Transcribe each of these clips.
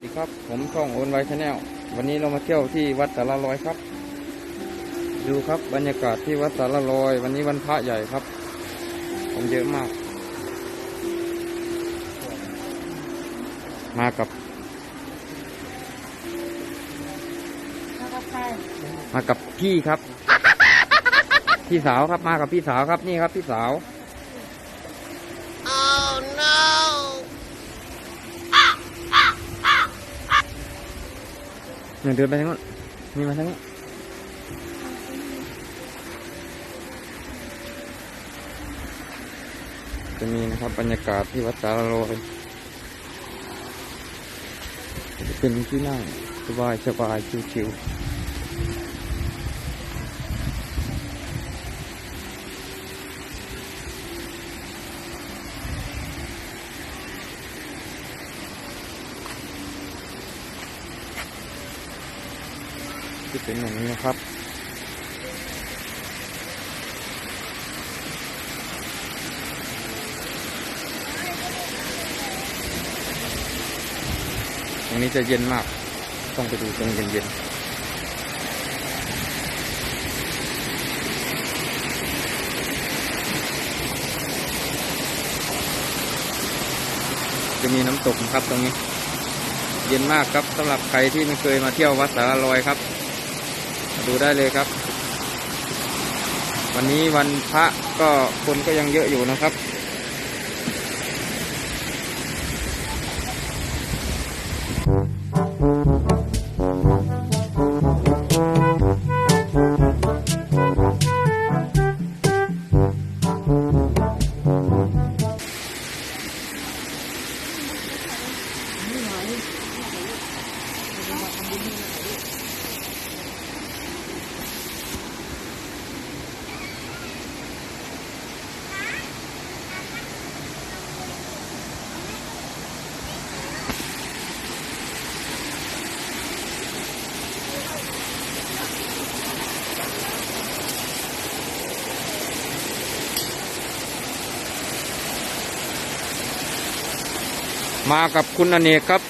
สวัสดีครับผมช่องโอนไวชาแนลวันนี้เรามาเที่ยวที่วัดสารลอยครับ ดูครับบรรยากาศที่วัดสารลอย วันนี้วันพระใหญ่ครับคนเยอะมาก มากับแล้วก็ใช่มากับพี่ครับ พี่สาวครับมากับพี่สาวครับนี่ครับพี่สาว เนี่ยเดินไปทางนู้นนี่มาทางนี้จะมีนะครับบรรยากาศที่วัดสารลอยจะเป็นที่นั่งสบายสบายชิวๆ ที่เป็นอย่างนี้นะครับ ตรงนี้จะเย็นมาก ต้องไปดูตรงเย็นๆจะมีน้ำตกครับตรงนี้ เย็นมากครับสำหรับใครที่ไม่เคยมาเที่ยววัดสารลอยครับ ดูได้เลยครับ วันนี้วันพระก็คนก็ยังเยอะอยู่นะครับ มากับคุณอเนกครับ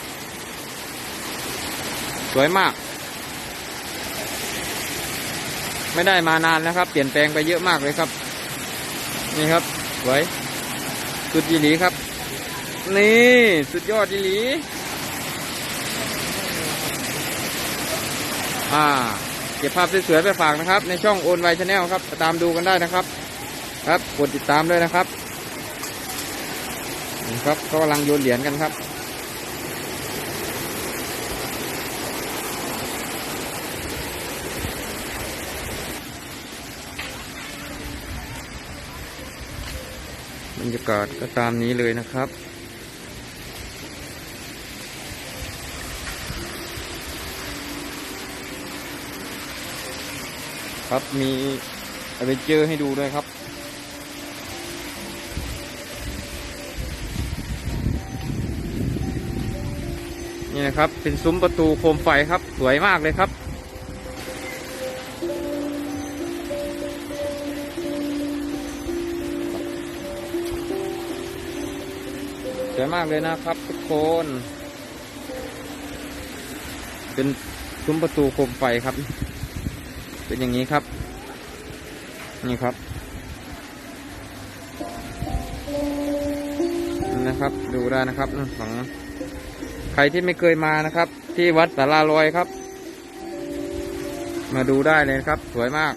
สวยมาก ไม่ได้มานานแล้วครับ เปลี่ยนแปลงไปเยอะมากเลยครับ นี่ครับ สวย สุดยีหลีครับ นี่สุดยอดยีหลี อ่า เก็บภาพสวยๆไปฝากนะครับ ในช่องโอนไวชาแนลครับตามดูกันได้นะครับ ครับกดติดตามด้วยนะครับ นี่ครับก็กำลังโยนเหรียญกันครับ บรรยากาศก็ตามนี้เลยนะครับครับมีอเวนเจอร์ให้ดูด้วยครับ นี่นะครับ เป็นซุ้มประตูโคมไฟครับ สวยมากเลยครับสวยมากเลยนะครับทุกคน เป็นซุ้มประตูโคมไฟครับ เป็นอย่างนี้ครับ นี่ครับนะครับ ดูได้นะครับฝั่ง รที่ไม่เคยมานะครับ ที่วัดสาราลอยครับ มาดูได้เลยครับ สวยมาก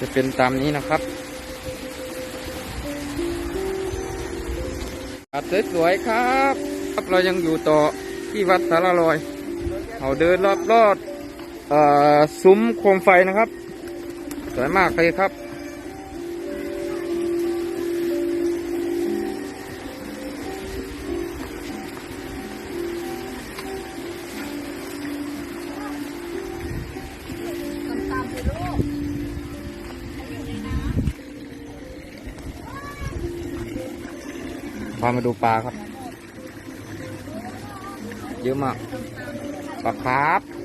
จะเป็นตามนี้นะครับอัดสวยๆครับ ครับเรายังอยู่ต่อที่วัดสาราลอยเราเดินรอบรอบๆ ซุ้มโคมไฟนะครับ สวยมากเลยครับตาไปลูกพามาดูปลาครับ เยอะมากปลาครับ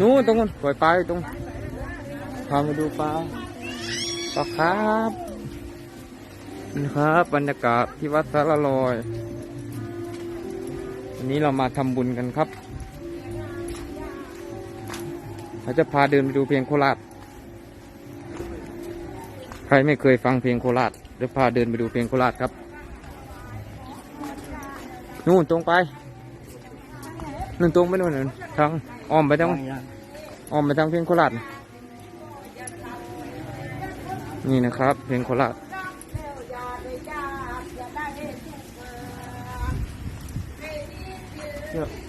นู่นตรงนู้นปล่อยปลาตรงปามาดูปลาปลาครับนี่ครับบรรยากาศที่วัดสารลอยวันนี้เรามาทำบุญกันครับเราจะพาเดินไปดูเพลงโคราชใครไม่เคยฟังเพลงโคราชเดี๋ยวพาเดินไปดูเพลงโคราชครับ นู่นตรงไป นู่นตรงไปนู่นน่ะทางอ้อมไปทางอ้อมไปทางเพลงโคราชนี่นะครับ เพลงโคราช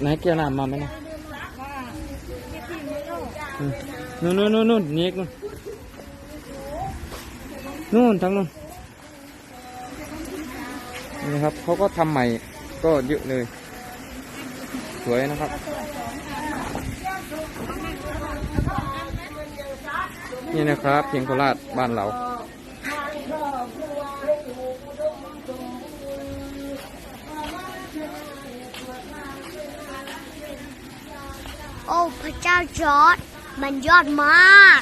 ไหนเกี่ยวน้ำมาไหมเนะอืมนู่นนู่นนู่นนู่นนี่นู่นนู่นทางนู่นนี่ครับเขาก็ทำใหม่ก็เยอะเลย สวยนะครับ นี่นะครับเพียงโคราชบ้านเราโอ้พระเจ้าจอร์ดมันยอดมาก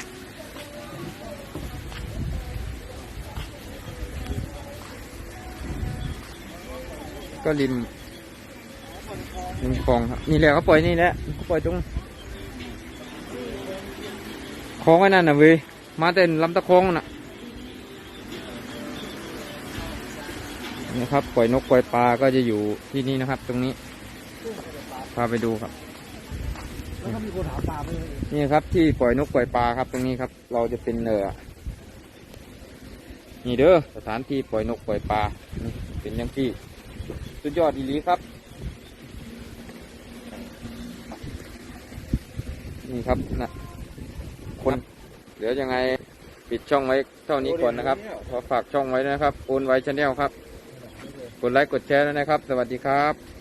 ก็ริมริ มคลองครับนี่แหละเขาปล่อยนี่แหละเขาปล่อยตรงคลองไว้นั่นน่ะเว้ยมาเต้นลำตะคองน่ะนี่ครับปล่อยนกปล่อยปลาก็จะอยู่ที่นี่นะครับ ตรงนี้พาไปดูครับนี่ครับที่ปล่อยนกปล่อยปลาครับ ตรงนี้ครับ เราจะเป็นเออนี่เด้อสถานที่ปล่อยนกปล่อยปลาเป็นยังที่สุดยอดอีหลีครับ นี่ครับนะคนเดี๋ยวยังไงปิดช่องไว้เท่านี้ก่อนนะครับ ขอฝากช่องไว้นะครับโอนไว้ชาแนลครับ กดไลค์กดแชร์ด้วยนะครับ สวัสดีครับ